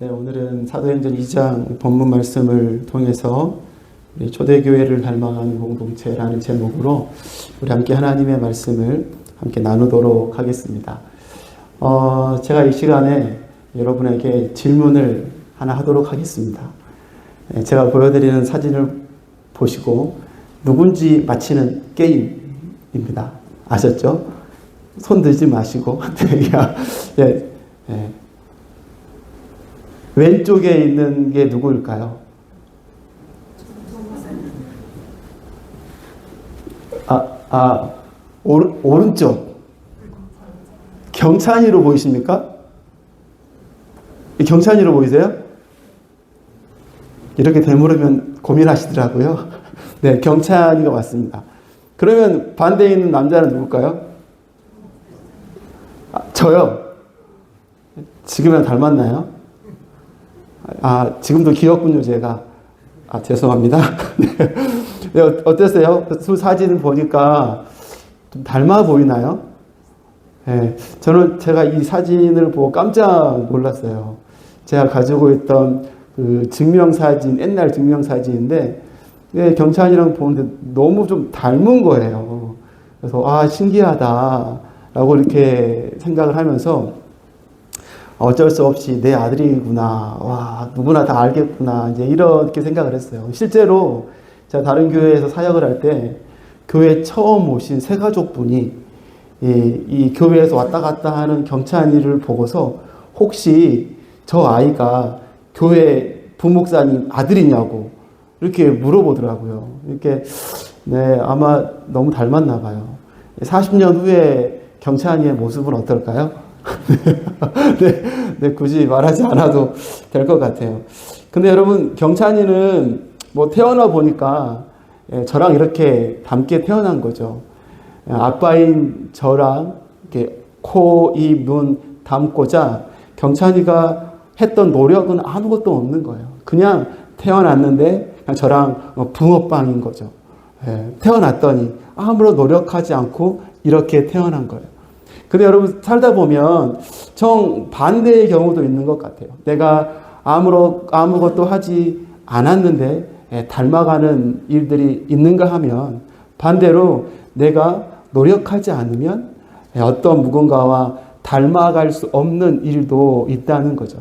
네, 오늘은 사도행전 2장 본문 말씀을 통해서 우리 초대교회를 닮아가는 공동체라는 제목으로 우리 함께 하나님의 말씀을 함께 나누도록 하겠습니다. 어, 제가 이 시간에 여러분에게 질문을 하나 하도록 하겠습니다. 네, 제가 보여드리는 사진을 보시고 누군지 맞히는 게임입니다. 아셨죠? 손 들지 마시고. 네, 네. 왼쪽에 있는 게 누구일까요? 아, 아, 오른, 오른쪽. 경찬이로 보이십니까? 경찬이로 보이세요? 이렇게 되물으면 고민하시더라고요. 네, 경찬이가 맞습니다. 그러면 반대에 있는 남자는 누굴까요? 아, 저요. 지금이랑 닮았나요? 아, 지금도 귀엽군요, 제가. 아, 죄송합니다. 네, 어땠어요? 두 사진을 보니까 좀 닮아 보이나요? 네, 저는 제가 이 사진을 보고 깜짝 놀랐어요. 제가 가지고 있던 그 증명사진, 옛날 증명사진인데, 네, 경찬이랑 보는데 너무 좀 닮은 거예요. 그래서, 아, 신기하다. 라고 이렇게 생각을 하면서, 어쩔 수 없이 내 아들이구나. 와, 누구나 다 알겠구나. 이제 이렇게 생각을 했어요. 실제로 제가 다른 교회에서 사역을 할 때 교회 처음 오신 세 가족분이 이, 이 교회에서 왔다 갔다 하는 경찬이를 보고서 혹시 저 아이가 교회 부목사님 아들이냐고 이렇게 물어보더라고요. 이렇게 네, 아마 너무 닮았나 봐요. 40년 후에 경찬이의 모습은 어떨까요? 네, 네, 굳이 말하지 않아도 될 것 같아요. 근데 여러분, 경찬이는 뭐 태어나 보니까 예, 저랑 이렇게 닮게 태어난 거죠. 예, 아빠인 저랑 이렇게 코, 입, 눈 닮고자 경찬이가 했던 노력은 아무것도 없는 거예요. 그냥 태어났는데 그냥 저랑 붕어빵인 거죠. 예, 태어났더니 아무런 노력하지 않고 이렇게 태어난 거예요. 근데 여러분 살다 보면 정 반대의 경우도 있는 것 같아요. 내가 아무로, 아무것도 하지 않았는데 예, 닮아가는 일들이 있는가 하면 반대로 내가 노력하지 않으면 예, 어떤 무언가와 닮아갈 수 없는 일도 있다는 거죠.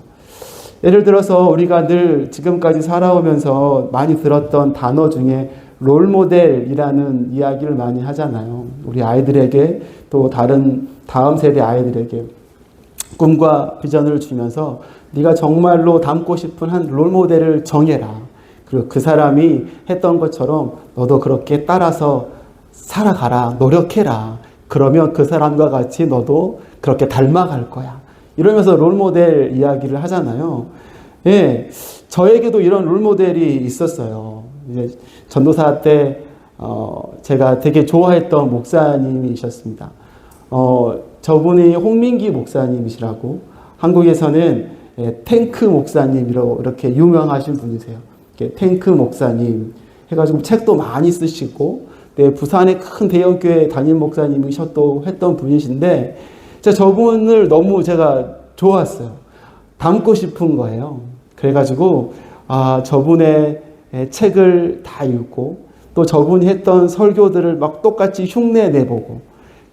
예를 들어서 우리가 늘 지금까지 살아오면서 많이 들었던 단어 중에 롤 모델이라는 이야기를 많이 하잖아요. 우리 아이들에게 또 다른 다음 세대 아이들에게 꿈과 비전을 주면서 네가 정말로 닮고 싶은 한 롤 모델을 정해라. 그리고 그 사람이 했던 것처럼 너도 그렇게 따라서 살아가라. 노력해라. 그러면 그 사람과 같이 너도 그렇게 닮아갈 거야. 이러면서 롤 모델 이야기를 하잖아요. 예, 저에게도 이런 롤 모델이 있었어요. 이제 전도사 때 어, 제가 되게 좋아했던 목사님이셨습니다. 어, 저분이 홍민기 목사님이시라고 한국에서는 예, 탱크 목사님으로 이렇게 유명하신 분이세요. 탱크 목사님 해가지고 책도 많이 쓰시고 네, 부산의 큰 대형교회 담임 목사님이셨도 했던 분이신데 제가 저분을 너무 제가 좋았어요. 닮고 싶은 거예요. 그래가지고 아 저분의 책을 다 읽고 또 저분이 했던 설교들을 막 똑같이 흉내 내보고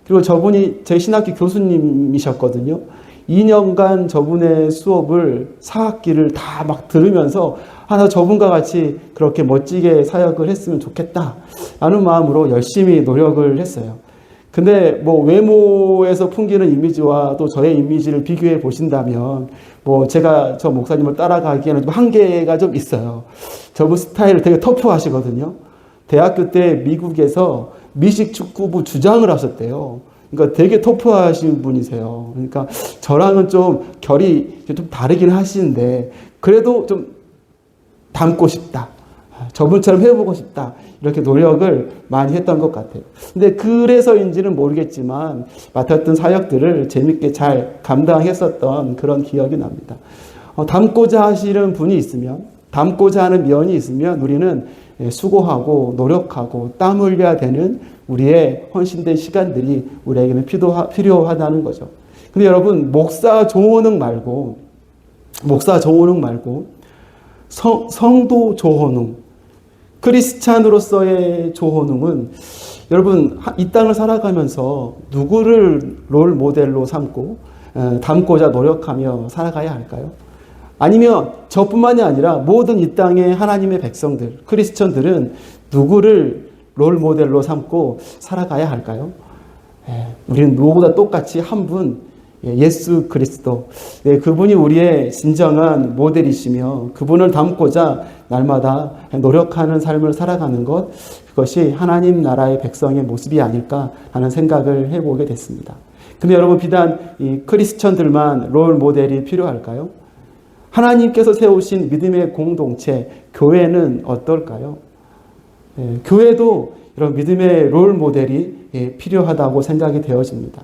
그리고 저분이 제 신학교 교수님이셨거든요. 2년간 저분의 수업을 4학기를 다 막 들으면서 하나 저분과 같이 그렇게 멋지게 사역을 했으면 좋겠다. 라는 마음으로 열심히 노력을 했어요. 근데 뭐 외모에서 풍기는 이미지와 또 저의 이미지를 비교해 보신다면 뭐 제가 저 목사님을 따라가기에는 좀 한계가 좀 있어요. 저분 스타일을 되게 터프하시거든요. 대학교 때 미국에서 미식 축구부 주장을 하셨대요. 그러니까 되게 터프하신 분이세요. 그러니까 저랑은 좀 결이 좀 다르긴 하시는데 그래도 좀 닮고 싶다. 저분처럼 해보고 싶다. 이렇게 노력을 많이 했던 것 같아요. 근데 그래서인지는 모르겠지만 맡았던 사역들을 재밌게 잘 감당했었던 그런 기억이 납니다. 어, 닮고자 하시는 분이 있으면, 닮고자 하는 면이 있으면 우리는 수고하고 노력하고 땀 흘려야 되는 우리의 헌신된 시간들이 우리에게는 필요하다는 거죠. 근데 여러분, 목사 조은흥 말고 목사 조호능 말고 성, 성도 조호능, 크리스찬으로서의 조호능은 여러분 이 땅을 살아가면서 누구를 롤 모델로 삼고 에, 닮고자 노력하며 살아가야 할까요? 아니면 저뿐만이 아니라 모든 이 땅의 하나님의 백성들, 크리스천들은 누구를 롤 모델로 삼고 살아가야 할까요? 예, 우리는 누구보다 똑같이 한 분, 예, 예수 그리스도. 예, 그분이 우리의 진정한 모델이시며 그분을 닮고자 날마다 노력하는 삶을 살아가는 것, 그것이 하나님 나라의 백성의 모습이 아닐까 하는 생각을 해보게 됐습니다. 근데 여러분, 비단 이 크리스천들만 롤 모델이 필요할까요? 하나님께서 세우신 믿음의 공동체, 교회는 어떨까요? 예, 교회도 이런 믿음의 롤 모델이 예, 필요하다고 생각이 되어집니다.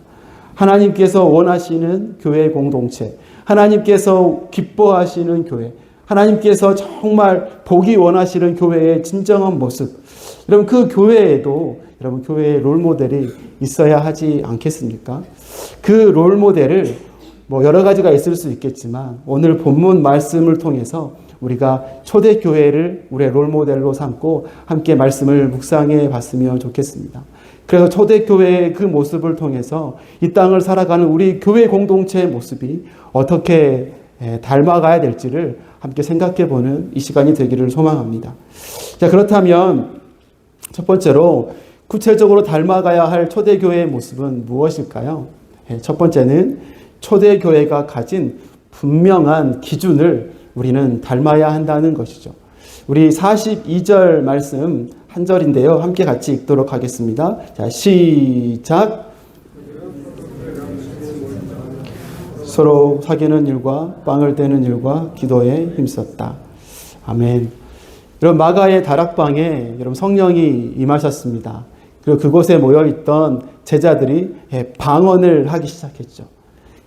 하나님께서 원하시는 교회 공동체, 하나님께서 기뻐하시는 교회, 하나님께서 정말 보기 원하시는 교회의 진정한 모습. 여러분 그 교회에도 여러분 교회의 롤 모델이 있어야 하지 않겠습니까? 그 롤 모델을 뭐 여러 가지가 있을 수 있겠지만 오늘 본문 말씀을 통해서 우리가 초대 교회를 우리의 롤 모델로 삼고 함께 말씀을 묵상해 봤으면 좋겠습니다. 그래서 초대교회의 그 모습을 통해서 이 땅을 살아가는 우리 교회 공동체의 모습이 어떻게 닮아가야 될지를 함께 생각해 보는 이 시간이 되기를 소망합니다. 자, 그렇다면 첫 번째로 구체적으로 닮아가야 할 초대교회의 모습은 무엇일까요? 첫 번째는 초대교회가 가진 분명한 기준을 우리는 닮아야 한다는 것이죠. 우리 42절 말씀 한 절인데요. 함께 같이 읽도록 하겠습니다. 자, 시작. 서로 사귀는 일과 빵을 떼는 일과 기도에 힘썼다. 아멘. 여러분 마가의 다락방에 여러분 성령이 임하셨습니다. 그리고 그곳에 모여 있던 제자들이 방언을 하기 시작했죠.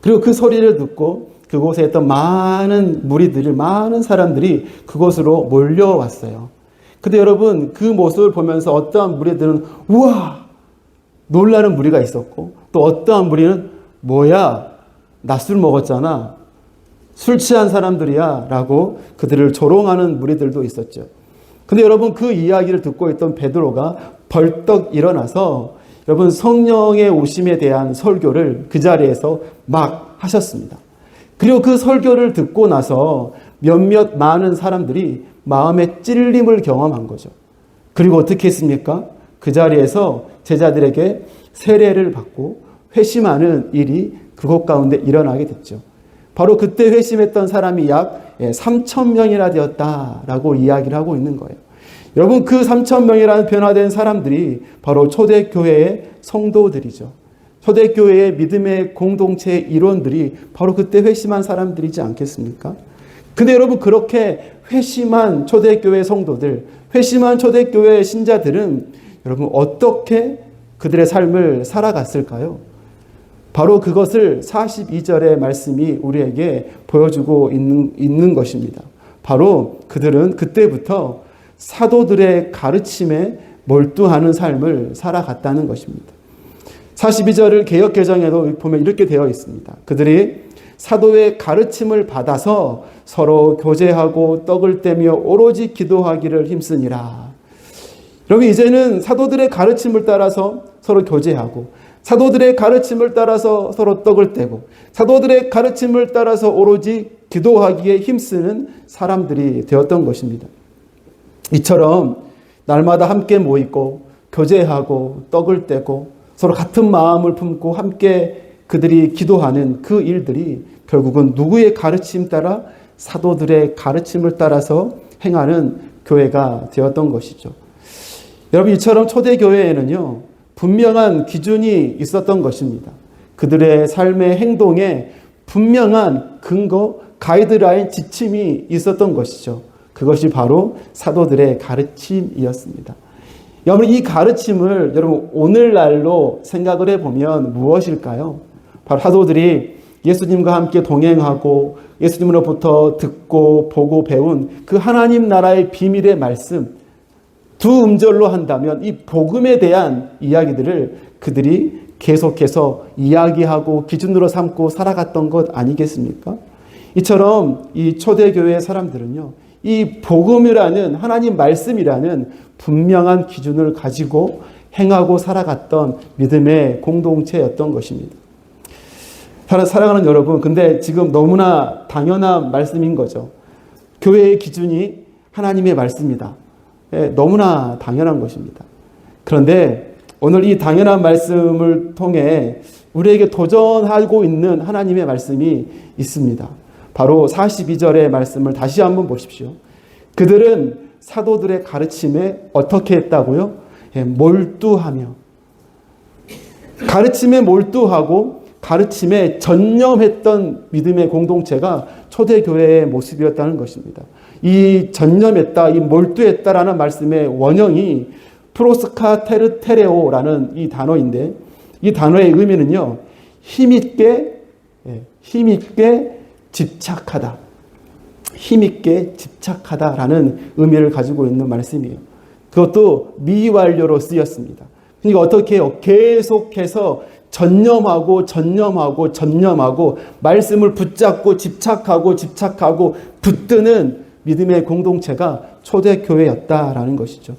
그리고 그 소리를 듣고 그곳에 있던 많은 무리들이 많은 사람들이 그곳으로 몰려왔어요. 근데 여러분 그 모습을 보면서 어떠한 무리들은 우와 놀라는 무리가 있었고 또 어떠한 무리는 뭐야 낮술 먹었잖아 술 취한 사람들이야 라고 그들을 조롱하는 무리들도 있었죠. 근데 여러분 그 이야기를 듣고 있던 베드로가 벌떡 일어나서 여러분 성령의 오심에 대한 설교를 그 자리에서 막 하셨습니다. 그리고 그 설교를 듣고 나서 몇몇 많은 사람들이 마음의 찔림을 경험한 거죠. 그리고 어떻게 했습니까? 그 자리에서 제자들에게 세례를 받고 회심하는 일이 그곳 가운데 일어나게 됐죠. 바로 그때 회심했던 사람이 약 3천 예, 명이나 되었다라고 이야기를 하고 있는 거예요. 여러분 그 3천 명이라는 변화된 사람들이 바로 초대 교회의 성도들이죠. 초대 교회의 믿음의 공동체 일원들이 바로 그때 회심한 사람들이지 않겠습니까? 근데 여러분 그렇게 회심한 초대교회 성도들, 회심한 초대교회 신자들은 여러분 어떻게 그들의 삶을 살아갔을까요? 바로 그것을 42절의 말씀이 우리에게 보여주고 있는, 있는 것입니다. 바로 그들은 그때부터 사도들의 가르침에 몰두하는 삶을 살아갔다는 것입니다. 42절을 개혁개정에도 보면 이렇게 되어 있습니다. 그들이 사도의 가르침을 받아서 서로 교제하고 떡을 떼며 오로지 기도하기를 힘쓰니라. 여러분, 이제는 사도들의 가르침을 따라서 서로 교제하고, 사도들의 가르침을 따라서 서로 떡을 떼고, 사도들의 가르침을 따라서 오로지 기도하기에 힘쓰는 사람들이 되었던 것입니다. 이처럼 날마다 함께 모이고, 교제하고, 떡을 떼고, 서로 같은 마음을 품고 함께 그들이 기도하는 그 일들이 결국은 누구의 가르침 따라 사도들의 가르침을 따라서 행하는 교회가 되었던 것이죠. 여러분 이처럼 초대 교회에는요 분명한 기준이 있었던 것입니다. 그들의 삶의 행동에 분명한 근거, 가이드라인, 지침이 있었던 것이죠. 그것이 바로 사도들의 가르침이었습니다. 여러분 이 가르침을 여러분 오늘날로 생각을 해보면 무엇일까요? 바로 사도들이 예수님과 함께 동행하고 예수님으로부터 듣고 보고 배운 그 하나님 나라의 비밀의 말씀 두 음절로 한다면 이 복음에 대한 이야기들을 그들이 계속해서 이야기하고 기준으로 삼고 살아갔던 것 아니겠습니까? 이처럼 이 초대교회 사람들은요, 이 복음이라는 하나님 말씀이라는 분명한 기준을 가지고 행하고 살아갔던 믿음의 공동체였던 것입니다. 사랑하는 여러분, 근데 지금 너무나 당연한 말씀인 거죠. 교회의 기준이 하나님의 말씀이다. 예, 너무나 당연한 것입니다. 그런데 오늘 이 당연한 말씀을 통해 우리에게 도전하고 있는 하나님의 말씀이 있습니다. 바로 42절의 말씀을 다시 한번 보십시오. 그들은 사도들의 가르침에 어떻게 했다고요? 예, 몰두하며 가르침에 몰두하고 가르침에 전념했던 믿음의 공동체가 초대교회의 모습이었다는 것입니다. 이 전념했다, 이 몰두했다라는 말씀의 원형이 프로스카 테르테레오라는 이 단어인데 이 단어의 의미는요, 힘있게, 예, 힘있게 집착하다. 힘있게 집착하다라는 의미를 가지고 있는 말씀이에요. 그것도 미완료로 쓰였습니다. 그러니까 어떻게 해요? 계속해서 전념하고 전념하고 전념하고 말씀을 붙잡고 집착하고 집착하고 붙드는 믿음의 공동체가 초대교회였다라는 것이죠.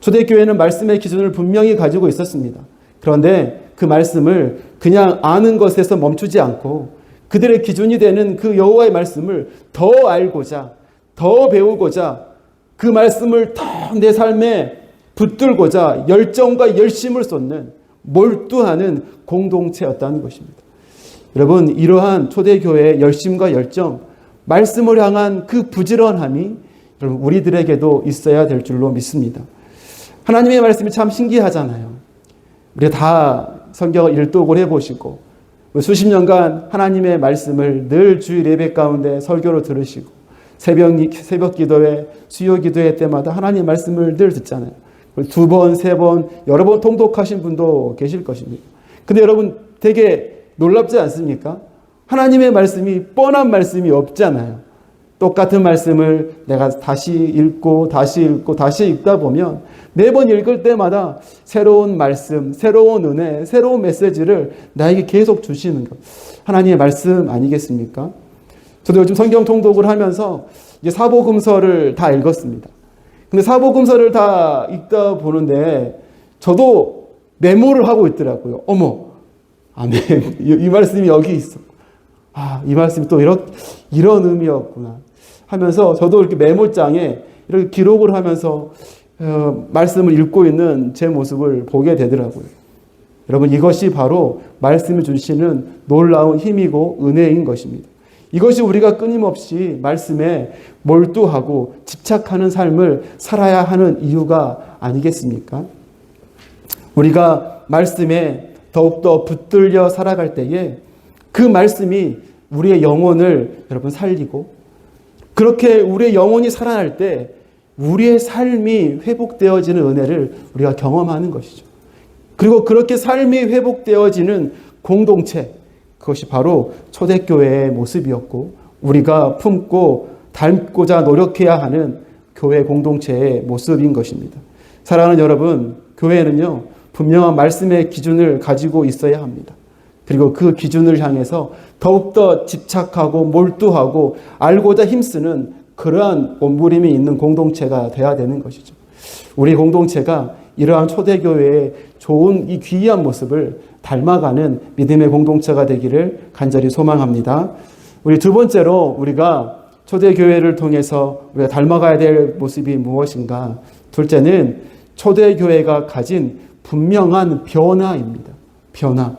초대교회는 말씀의 기준을 분명히 가지고 있었습니다. 그런데 그 말씀을 그냥 아는 것에서 멈추지 않고 그들의 기준이 되는 그 여호와의 말씀을 더 알고자 더 배우고자 그 말씀을 더 내 삶에 붙들고자 열정과 열심을 쏟는 몰두하는 공동체였다는 것입니다. 여러분 이러한 초대교회의 열심과 열정 말씀을 향한 그 부지런함이 여러분 우리들에게도 있어야 될 줄로 믿습니다. 하나님의 말씀이 참 신기하잖아요. 우리 다 성경을 일독을 해보시고 수십 년간 하나님의 말씀을 늘 주일 예배 가운데 설교로 들으시고 새벽, 새벽 기도회, 수요 기도회 때마다 하나님 말씀을 늘 듣잖아요. 두 번, 세 번, 여러 번 통독하신 분도 계실 것입니다. 근데 여러분 되게 놀랍지 않습니까? 하나님의 말씀이 뻔한 말씀이 없잖아요. 똑같은 말씀을 내가 다시 읽고 다시 읽고 다시 읽다 보면 매번 읽을 때마다 새로운 말씀, 새로운 은혜, 새로운 메시지를 나에게 계속 주시는 것. 하나님의 말씀 아니겠습니까? 저도 요즘 성경 통독을 하면서 이제 사복음서를 다 읽었습니다. 근데 사복음서를 다 읽다 보는데 저도 메모를 하고 있더라고요. 어머, 아멘. 이, 이 말씀이 여기 있어. 아, 이 말씀이 또 이런, 이런 의미였구나. 하면서 저도 이렇게 메모장에 이렇게 기록을 하면서 어, 말씀을 읽고 있는 제 모습을 보게 되더라고요. 여러분, 이것이 바로 말씀이 주시는 놀라운 힘이고 은혜인 것입니다. 이것이 우리가 끊임없이 말씀에 몰두하고 집착하는 삶을 살아야 하는 이유가 아니겠습니까? 우리가 말씀에 더욱더 붙들려 살아갈 때에 그 말씀이 우리의 영혼을 여러분 살리고 그렇게 우리의 영혼이 살아날 때 우리의 삶이 회복되어지는 은혜를 우리가 경험하는 것이죠. 그리고 그렇게 삶이 회복되어지는 공동체, 그것이 바로 초대교회의 모습이었고, 우리가 품고 닮고자 노력해야 하는 교회 공동체의 모습인 것입니다. 사랑하는 여러분, 교회는요, 분명한 말씀의 기준을 가지고 있어야 합니다. 그리고 그 기준을 향해서 더욱더 집착하고 몰두하고 알고자 힘쓰는 그러한 온부림이 있는 공동체가 돼야 되는 것이죠. 우리 공동체가 이러한 초대교회의 좋은 이 귀한 모습을 닮아가는 믿음의 공동체가 되기를 간절히 소망합니다. 우리 두 번째로 우리가 초대교회를 통해서 우리가 닮아가야 될 모습이 무엇인가? 둘째는 초대교회가 가진 분명한 변화입니다. 변화.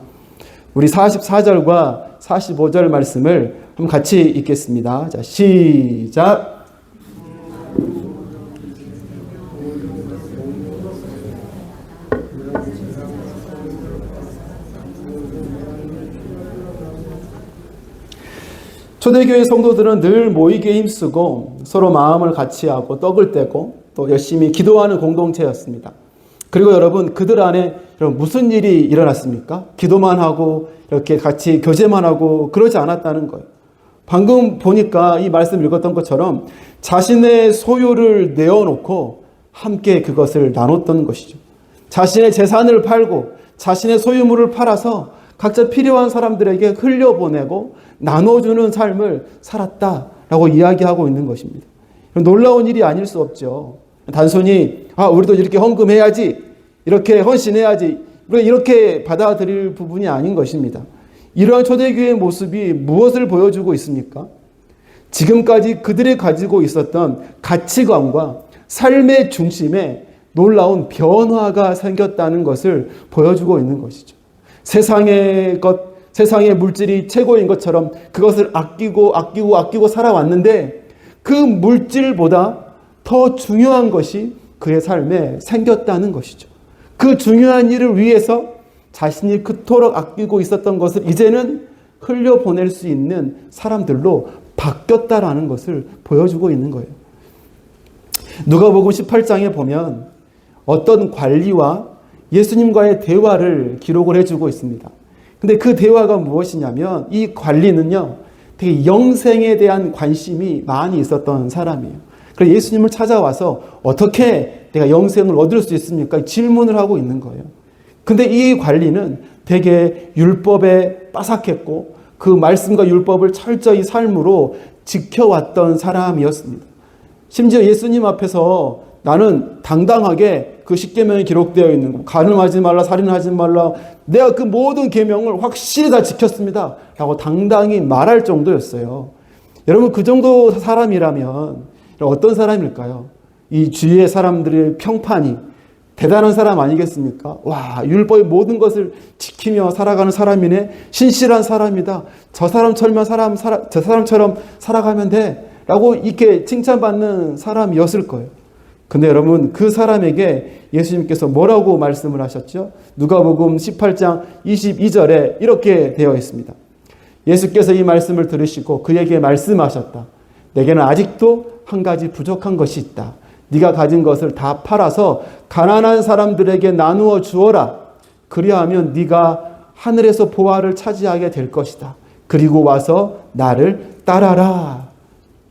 우리 44절과 45절 말씀을 한번 같이 읽겠습니다. 자, 시작. 초대교회 성도들은 늘 모이게 힘쓰고 서로 마음을 같이 하고 떡을 떼고 또 열심히 기도하는 공동체였습니다. 그리고 여러분 그들 안에 무슨 일이 일어났습니까? 기도만 하고 이렇게 같이 교제만 하고 그러지 않았다는 거예요. 방금 보니까 이 말씀 읽었던 것처럼 자신의 소유를 내어놓고 함께 그것을 나눴던 것이죠. 자신의 재산을 팔고 자신의 소유물을 팔아서 각자 필요한 사람들에게 흘려보내고 나눠주는 삶을 살았다라고 이야기하고 있는 것입니다. 놀라운 일이 아닐 수 없죠. 단순히 아 우리도 이렇게 헌금해야지 이렇게 헌신해야지 이렇게 받아들일 부분이 아닌 것입니다. 이러한 초대교회의 모습이 무엇을 보여주고 있습니까? 지금까지 그들이 가지고 있었던 가치관과 삶의 중심에 놀라운 변화가 생겼다는 것을 보여주고 있는 것이죠. 세상의 것, 세상의 물질이 최고인 것처럼 그것을 아끼고 아끼고 아끼고 살아왔는데 그 물질보다 더 중요한 것이 그의 삶에 생겼다는 것이죠. 그 중요한 일을 위해서 자신이 그토록 아끼고 있었던 것을 이제는 흘려보낼 수 있는 사람들로 바뀌었다라는 것을 보여주고 있는 거예요. 누가복음 18장에 보면 어떤 관리와 예수님과의 대화를 기록을 해주고 있습니다. 근데 그 대화가 무엇이냐면 이 관리는요, 되게 영생에 대한 관심이 많이 있었던 사람이에요. 그래서 예수님을 찾아와서 어떻게 내가 영생을 얻을 수 있습니까? 질문을 하고 있는 거예요. 근데 이 관리는 되게 율법에 빠삭했고 그 말씀과 율법을 철저히 삶으로 지켜왔던 사람이었습니다. 심지어 예수님 앞에서 나는 당당하게 그 십계명에 기록되어 있는 거 간음하지 말라 살인하지 말라 내가 그 모든 계명을 확실히 다 지켰습니다. 라고 당당히 말할 정도였어요. 여러분 그 정도 사람이라면 어떤 사람일까요? 이 주위의 사람들의 평판이 대단한 사람 아니겠습니까? 와, 율법의 모든 것을 지키며 살아가는 사람이네. 신실한 사람이다. 저 사람처럼 사람, 살아, 저 사람처럼 살아가면 돼. 라고 이렇게 칭찬받는 사람이었을 거예요. 근데 여러분, 그 사람에게 예수님께서 뭐라고 말씀을 하셨죠? 누가복음 18장 22절에 이렇게 되어 있습니다. 예수께서 이 말씀을 들으시고 그에게 말씀하셨다. 내게는 아직도 한 가지 부족한 것이 있다. 네가 가진 것을 다 팔아서 가난한 사람들에게 나누어 주어라. 그리하면 네가 하늘에서 보화를 차지하게 될 것이다. 그리고 와서 나를 따라라.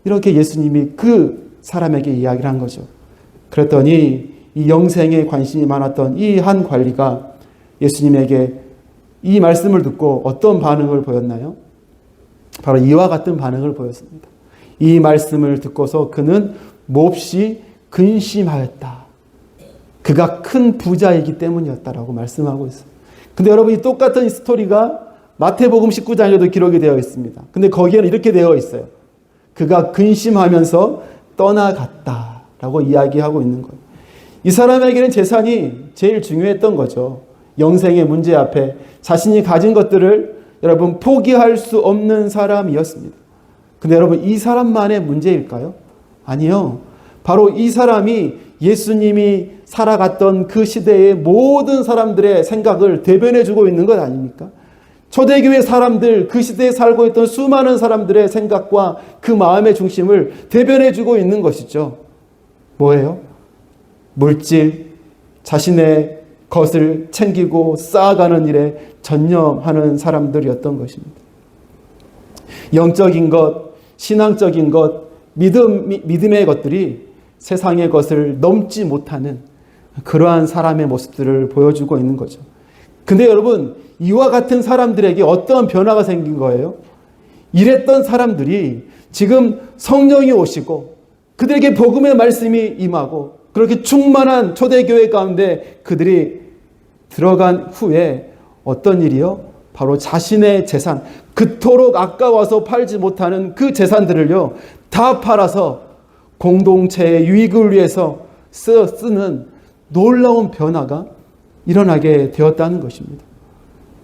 이렇게 예수님이 그 사람에게 이야기를 한 거죠. 그랬더니 이 영생에 관심이 많았던 이 한 관리가 예수님에게 이 말씀을 듣고 어떤 반응을 보였나요? 바로 이와 같은 반응을 보였습니다. 이 말씀을 듣고서 그는 몹시 근심하였다. 그가 큰 부자이기 때문이었다라고 말씀하고 있어요. 근데 여러분 이 똑같은 스토리가 마태복음 19장에도 기록이 되어 있습니다. 근데 거기에는 이렇게 되어 있어요. 그가 근심하면서 떠나갔다 라고 이야기하고 있는 거예요. 이 사람에게는 재산이 제일 중요했던 거죠. 영생의 문제 앞에 자신이 가진 것들을 여러분 포기할 수 없는 사람이었습니다. 근데 여러분 이 사람만의 문제일까요? 아니요. 바로 이 사람이 예수님이 살아갔던 그 시대의 모든 사람들의 생각을 대변해 주고 있는 것 아닙니까? 초대교회 사람들, 그 시대에 살고 있던 수많은 사람들의 생각과 그 마음의 중심을 대변해 주고 있는 것이죠. 뭐예요? 물질, 자신의 것을 챙기고 쌓아가는 일에 전념하는 사람들이었던 것입니다. 영적인 것, 신앙적인 것, 믿음, 믿음의 것들이 세상의 것을 넘지 못하는 그러한 사람의 모습들을 보여주고 있는 거죠. 근데 여러분, 이와 같은 사람들에게 어떤 변화가 생긴 거예요? 이랬던 사람들이 지금 성령이 오시고 그들에게 복음의 말씀이 임하고 그렇게 충만한 초대교회 가운데 그들이 들어간 후에 어떤 일이요? 바로 자신의 재산, 그토록 아까워서 팔지 못하는 그 재산들을요, 다 팔아서 공동체의 유익을 위해서 쓰, 쓰는 놀라운 변화가 일어나게 되었다는 것입니다.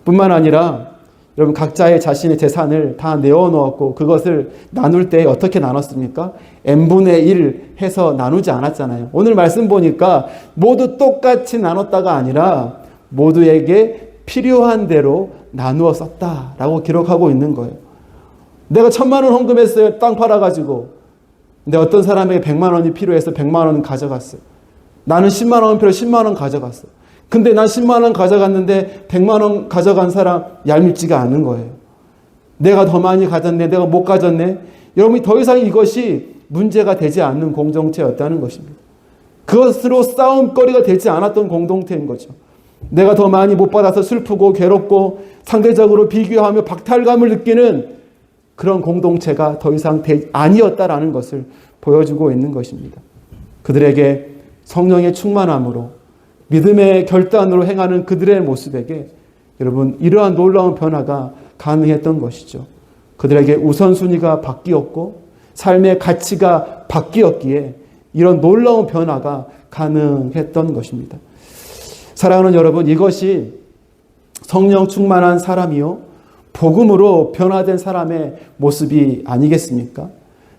뿐만 아니라 여러분 각자의 자신의 재산을 다 내어 놓았고 그것을 나눌 때 어떻게 나눴습니까? n분의 1 해서 나누지 않았잖아요. 오늘 말씀 보니까 모두 똑같이 나눴다가 아니라 모두에게 필요한 대로 나누어 썼다라고 기록하고 있는 거예요. 내가 천만 원 헌금했어요. 땅 팔아가지고. 근데 어떤 사람에게 백만 원이 필요해서 백만 원 가져갔어요. 나는 10만 원 필요 10만 원 가져갔어. 근데 난 10만 원 가져갔는데 100만 원 가져간 사람 얄밉지가 않은 거예요. 내가 더 많이 가졌네. 내가 못 가졌네. 여러분이 더 이상 이것이 문제가 되지 않는 공동체였다는 것입니다. 그것으로 싸움거리가 되지 않았던 공동체인 거죠. 내가 더 많이 못 받아서 슬프고 괴롭고 상대적으로 비교하며 박탈감을 느끼는 그런 공동체가 더 이상 되- 아니었다라는 것을 보여주고 있는 것입니다. 그들에게 성령의 충만함으로 믿음의 결단으로 행하는 그들의 모습에게 여러분 이러한 놀라운 변화가 가능했던 것이죠. 그들에게 우선순위가 바뀌었고 삶의 가치가 바뀌었기에 이런 놀라운 변화가 가능했던 것입니다. 사랑하는 여러분, 이것이 성령 충만한 사람이요. 복음으로 변화된 사람의 모습이 아니겠습니까?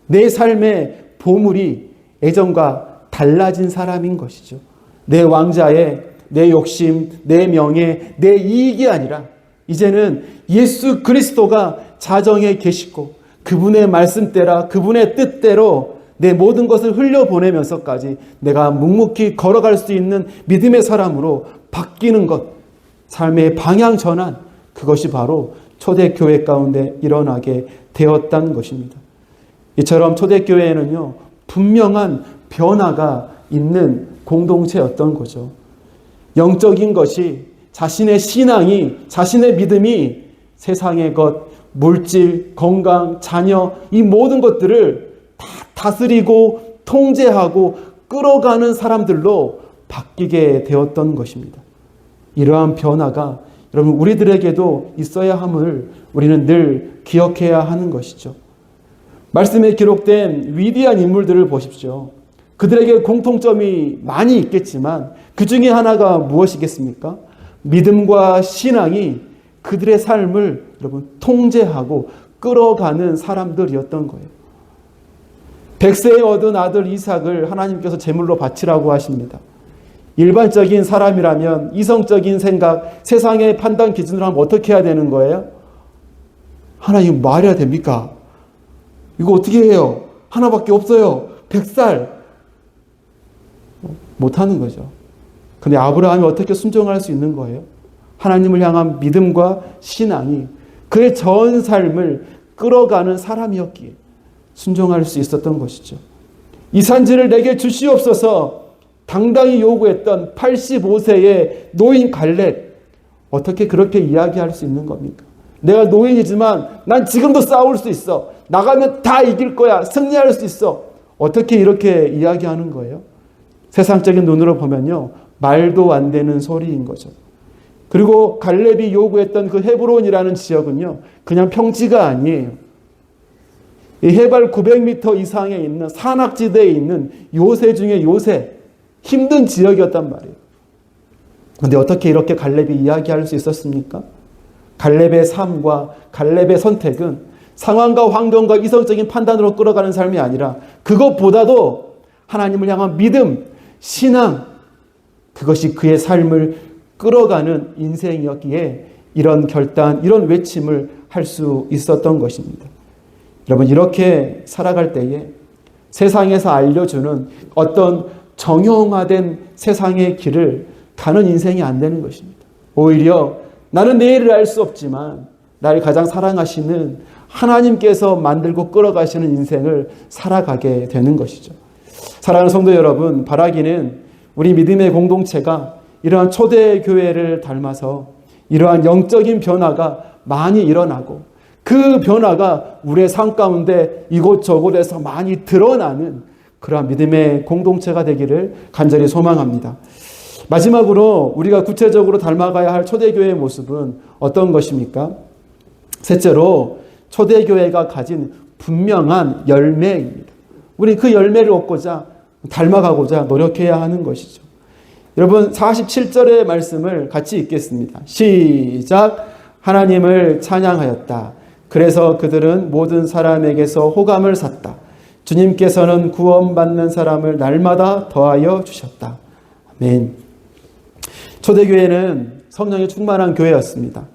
내 삶의 보물이 예전과 달라진 사람인 것이죠. 내 왕자의 내 욕심, 내 명예, 내 이익이 아니라 이제는 예수 그리스도가 자정에 계시고 그분의 말씀대로 그분의 뜻대로 내 모든 것을 흘려보내면서까지 내가 묵묵히 걸어갈 수 있는 믿음의 사람으로 바뀌는 것, 삶의 방향 전환, 그것이 바로 초대교회 가운데 일어나게 되었다는 것입니다. 이처럼 초대교회에는요, 분명한 변화가 있는 공동체였던 거죠. 영적인 것이 자신의 신앙이, 자신의 믿음이 세상의 것, 물질, 건강, 자녀, 이 모든 것들을 다 다스리고 통제하고 끌어가는 사람들로 바뀌게 되었던 것입니다. 이러한 변화가 여러분 우리들에게도 있어야 함을 우리는 늘 기억해야 하는 것이죠. 말씀에 기록된 위대한 인물들을 보십시오. 그들에게 공통점이 많이 있겠지만 그 중에 하나가 무엇이겠습니까? 믿음과 신앙이 그들의 삶을 여러분 통제하고 끌어가는 사람들이었던 거예요. 백세에 얻은 아들 이삭을 하나님께서 제물로 바치라고 하십니다. 일반적인 사람이라면 이성적인 생각, 세상의 판단 기준으로 하면 어떻게 해야 되는 거예요? 하나님 말해야 됩니까? 이거 어떻게 해요? 하나밖에 없어요. 백살. 못하는 거죠. 근데 아브라함이 어떻게 순종할 수 있는 거예요? 하나님을 향한 믿음과 신앙이 그의 전 삶을 끌어가는 사람이었기에 순종할 수 있었던 것이죠. 이 산지를 내게 주시옵소서 당당히 요구했던 85세의 노인 갈렙 어떻게 그렇게 이야기할 수 있는 겁니까? 내가 노인이지만 난 지금도 싸울 수 있어. 나가면 다 이길 거야. 승리할 수 있어. 어떻게 이렇게 이야기하는 거예요? 세상적인 눈으로 보면요. 말도 안 되는 소리인 거죠. 그리고 갈렙이 요구했던 그 헤브론이라는 지역은요. 그냥 평지가 아니에요. 이 해발 900m 이상에 있는 산악지대에 있는 요새 중에 요새 힘든 지역이었단 말이에요. 근데 어떻게 이렇게 갈렙이 이야기할 수 있었습니까? 갈렙의 삶과 갈렙의 선택은 상황과 환경과 이성적인 판단으로 끌어가는 삶이 아니라 그것보다도 하나님을 향한 믿음, 신앙, 그것이 그의 삶을 끌어가는 인생이었기에 이런 결단, 이런 외침을 할 수 있었던 것입니다. 여러분, 이렇게 살아갈 때에 세상에서 알려주는 어떤 정형화된 세상의 길을 가는 인생이 안 되는 것입니다. 오히려 나는 내일을 알 수 없지만 나를 가장 사랑하시는 하나님께서 만들고 끌어가시는 인생을 살아가게 되는 것이죠. 사랑하는 성도 여러분, 바라기는 우리 믿음의 공동체가 이러한 초대교회를 닮아서 이러한 영적인 변화가 많이 일어나고 그 변화가 우리의 삶 가운데 이곳저곳에서 많이 드러나는 그러한 믿음의 공동체가 되기를 간절히 소망합니다. 마지막으로 우리가 구체적으로 닮아가야 할 초대교회의 모습은 어떤 것입니까? 셋째로 초대교회가 가진 분명한 열매입니다. 우리 그 열매를 얻고자 닮아가고자 노력해야 하는 것이죠. 여러분 47절의 말씀을 같이 읽겠습니다. 시작 하나님을 찬양하였다. 그래서 그들은 모든 사람에게서 호감을 샀다. 주님께서는 구원받는 사람을 날마다 더하여 주셨다. 아멘. 초대교회는 성령이 충만한 교회였습니다.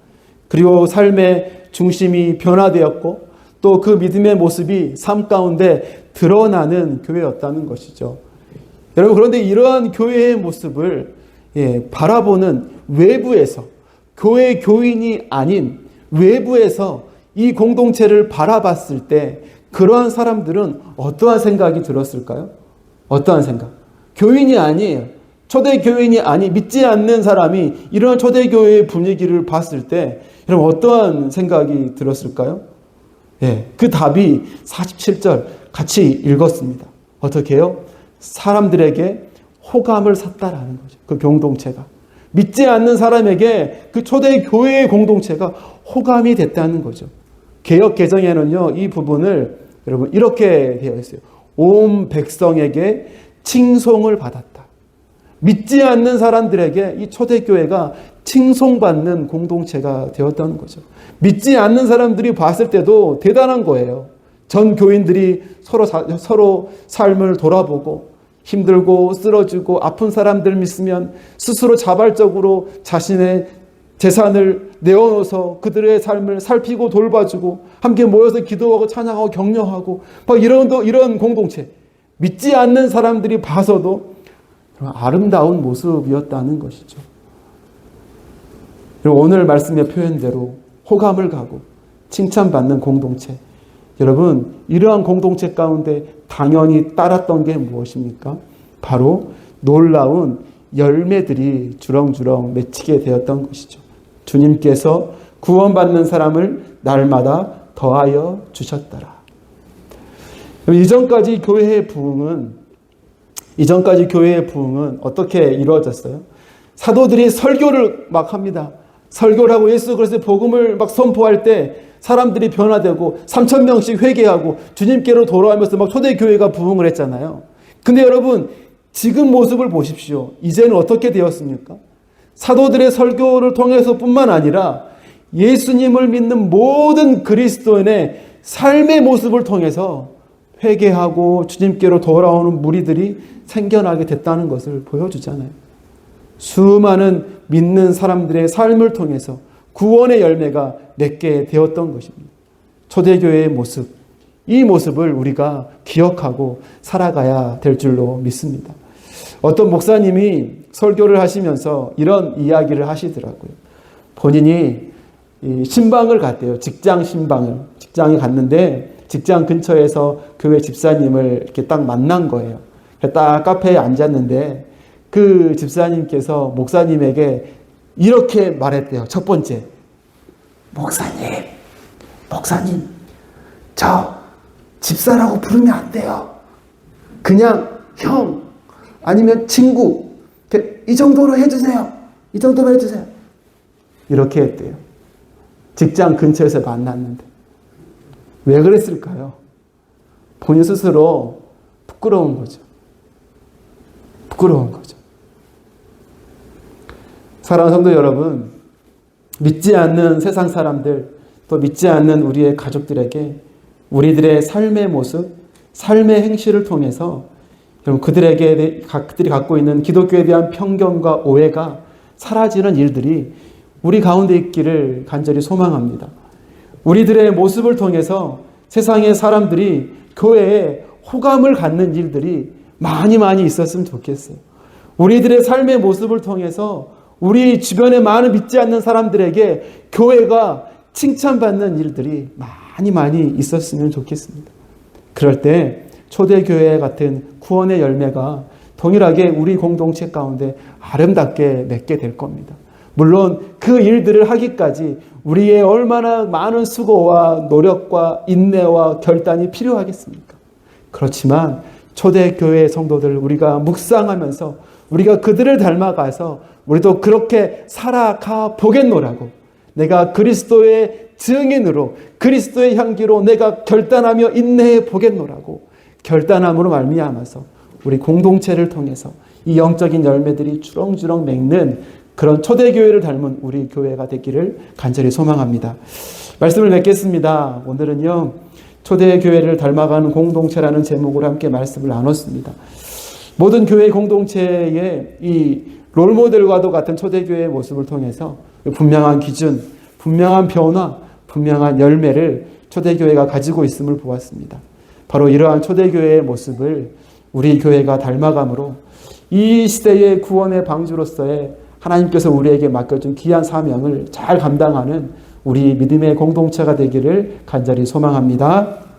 그리고 삶의 중심이 변화되었고 또 그 믿음의 모습이 삶 가운데 드러나는 교회였다는 것이죠. 여러분 그런데 이러한 교회의 모습을 예, 바라보는 외부에서 교회 교인이 아닌 외부에서 이 공동체를 바라봤을 때 그러한 사람들은 어떠한 생각이 들었을까요? 어떠한 생각? 교인이 아니에요. 초대 교인이 아니 믿지 않는 사람이 이런 초대 교회의 분위기를 봤을 때 여러분 어떠한 생각이 들었을까요? 예, 그 답이 47절 같이 읽었습니다. 어떻게 해요? 사람들에게 호감을 샀다라는 거죠. 그 공동체가. 믿지 않는 사람에게 그 초대 교회의 공동체가 호감이 됐다는 거죠. 개혁 개정에는요, 이 부분을 여러분 이렇게 되어 있어요. 온 백성에게 칭송을 받았다. 믿지 않는 사람들에게 이 초대교회가 칭송받는 공동체가 되었다는 거죠. 믿지 않는 사람들이 봤을 때도 대단한 거예요. 전 교인들이 서로, 사, 서로 삶을 돌아보고 힘들고 쓰러지고 아픈 사람들 믿으면 스스로 자발적으로 자신의 재산을 내어놓아서 그들의 삶을 살피고 돌봐주고 함께 모여서 기도하고 찬양하고 격려하고 막 이런 이런 공동체 믿지 않는 사람들이 봐서도 아름다운 모습이었다는 것이죠. 그리고 오늘 말씀의 표현대로 호감을 가고 칭찬받는 공동체. 여러분, 이러한 공동체 가운데 당연히 따랐던 게 무엇입니까? 바로 놀라운 열매들이 주렁주렁 맺히게 되었던 것이죠. 주님께서 구원받는 사람을 날마다 더하여 주셨더라. 이전까지 교회의 부흥은 이전까지 교회의 부흥은 어떻게 이루어졌어요? 사도들이 설교를 막 합니다. 설교를 하고 예수 그리스도의 복음을 막 선포할 때 사람들이 변화되고 3천 명씩 회개하고 주님께로 돌아오면서 막 초대 교회가 부흥을 했잖아요. 근데 여러분 지금 모습을 보십시오. 이제는 어떻게 되었습니까? 사도들의 설교를 통해서뿐만 아니라 예수님을 믿는 모든 그리스도인의 삶의 모습을 통해서 회개하고 주님께로 돌아오는 무리들이 생겨나게 됐다는 것을 보여주잖아요. 수많은 믿는 사람들의 삶을 통해서 구원의 열매가 맺게 되었던 것입니다. 초대교회의 모습, 이 모습을 우리가 기억하고 살아가야 될 줄로 믿습니다. 어떤 목사님이 설교를 하시면서 이런 이야기를 하시더라고요. 본인이 신방을 갔대요. 직장 신방을. 직장에 갔는데 직장 근처에서 교회 집사님을 이렇게 딱 만난 거예요. 딱 카페에 앉았는데 그 집사님께서 목사님에게 이렇게 말했대요. 첫 번째. 목사님, 목사님, 저 집사라고 부르면 안 돼요. 그냥 형, 아니면 친구, 이 정도로 해주세요. 이 정도로 해주세요. 이렇게 했대요. 직장 근처에서 만났는데. 왜 그랬을까요? 본인 스스로 부끄러운 거죠. 부끄러운 거죠. 사랑하는 성도 여러분, 믿지 않는 세상 사람들, 또 믿지 않는 우리의 가족들에게 우리들의 삶의 모습, 삶의 행실을 통해서 그들에게 그들이 갖고 있는 기독교에 대한 편견과 오해가 사라지는 일들이 우리 가운데 있기를 간절히 소망합니다. 우리들의 모습을 통해서 세상의 사람들이 교회에 호감을 갖는 일들이 많이 많이 있었으면 좋겠어요. 우리들의 삶의 모습을 통해서 우리 주변에 많은 믿지 않는 사람들에게 교회가 칭찬받는 일들이 많이 많이 있었으면 좋겠습니다. 그럴 때 초대교회 같은 구원의 열매가 동일하게 우리 공동체 가운데 아름답게 맺게 될 겁니다. 물론 그 일들을 하기까지 우리의 얼마나 많은 수고와 노력과 인내와 결단이 필요하겠습니까? 그렇지만 초대교회 성도들 우리가 묵상하면서 우리가 그들을 닮아가서 우리도 그렇게 살아가 보겠노라고 내가 그리스도의 증인으로 그리스도의 향기로 내가 결단하며 인내해 보겠노라고 결단함으로 말미암아서 우리 공동체를 통해서 이 영적인 열매들이 주렁주렁 맺는 그런 초대교회를 닮은 우리 교회가 되기를 간절히 소망합니다. 말씀을 맺겠습니다. 오늘은요, 초대교회를 닮아가는 공동체라는 제목으로 함께 말씀을 나눴습니다. 모든 교회 공동체의 이 롤모델과도 같은 초대교회의 모습을 통해서 분명한 기준, 분명한 변화, 분명한 열매를 초대교회가 가지고 있음을 보았습니다. 바로 이러한 초대교회의 모습을 우리 교회가 닮아감으로 이 시대의 구원의 방주로서의 하나님께서 우리에게 맡겨준 귀한 사명을 잘 감당하는 우리 믿음의 공동체가 되기를 간절히 소망합니다.